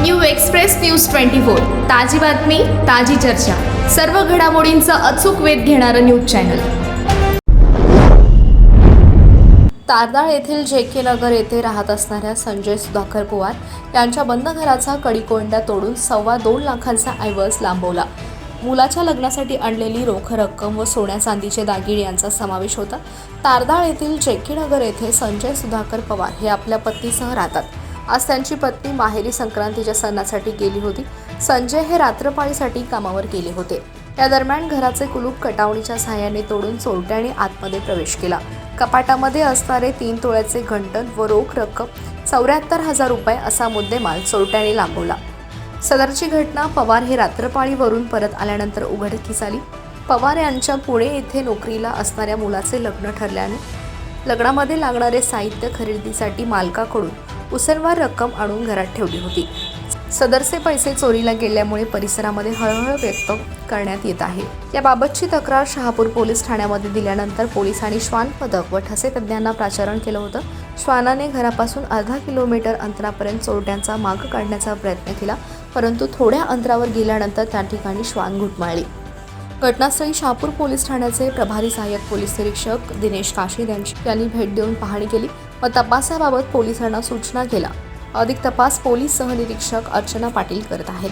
New express news twenty four. ताजी बातमी ताजी चर्चा. सर्व घडामोडींचा अचूक वेध घेणारं न्यूज चॅनल. तारदाळ येथील जे के नगर येथे राहत असणाऱ्या संजय सुधाकर पवार यांच्या बंद घराचा कडीकोंडा तोडून सव्वा दोन लाखांचा ऐवज लांबवला. मुलाच्या लग्नासाठी आणलेली रोख रक्कम व सोन्या चांदीचे दागिने यांचा समावेश होता. तारदाळ येथील जे के नगर येथे संजय सुधाकर पवार हे आपल्या पत्नीसह राहतात. आज त्यांची पत्नी माहेरी संक्रांतीच्या सणासाठी गेली होती. संजय हे रात्रपाळीसाठी कामावर गेले होते. या दरम्यान घराचे कुलूप कटावणीच्या सहाय्याने तोडून चोरट्याने आतमध्ये प्रवेश केला. कपाटामध्ये असणारे तीन तोळ्याचे घंटन व रोख रक्कम चौऱ्याहत्तर हजार रुपये असा मुद्देमाल चोरट्याने लांबवला. सदरची घटना पवार हे रात्रपाळीवरून परत आल्यानंतर उघडकीस आली. पवार यांच्या पुणे येथे नोकरीला असणाऱ्या मुलाचे लग्न ठरल्याने लग्नामध्ये लागणारे साहित्य खरेदीसाठी मालकाकडून उसनवार रक्कम आणून घरात ठेवली होती. सदरचे पैसे चोरीला गेल्यामुळे परिसरामध्ये हळहळ व्यक्त करण्यात येत आहे. याबाबतची तक्रार शहापूर पोलीस ठाण्यामध्ये दिल्यानंतर पोलिसांनी श्वान पदक व ठसे तज्ज्ञांना प्राचारण केलं होतं. श्वानाने घरापासून अर्धा किलोमीटर अंतरापर्यंत चोरट्यांचा माग काढण्याचा प्रयत्न केला परंतु थोड्या अंतरावर गेल्यानंतर त्या ठिकाणी श्वान घुटमाळली. घटनास्थळी शहापूर पोलीस ठाण्याचे प्रभारी सहाय्यक पोलीस निरीक्षक दिनेश काशीद यांची यांनी भेट देऊन पाहणी केली. व तपासाबाबत पोलिसांना सूचना केल्या. अधिक तपास पोलीस सहनिरीक्षक अर्चना पाटील करत आहेत.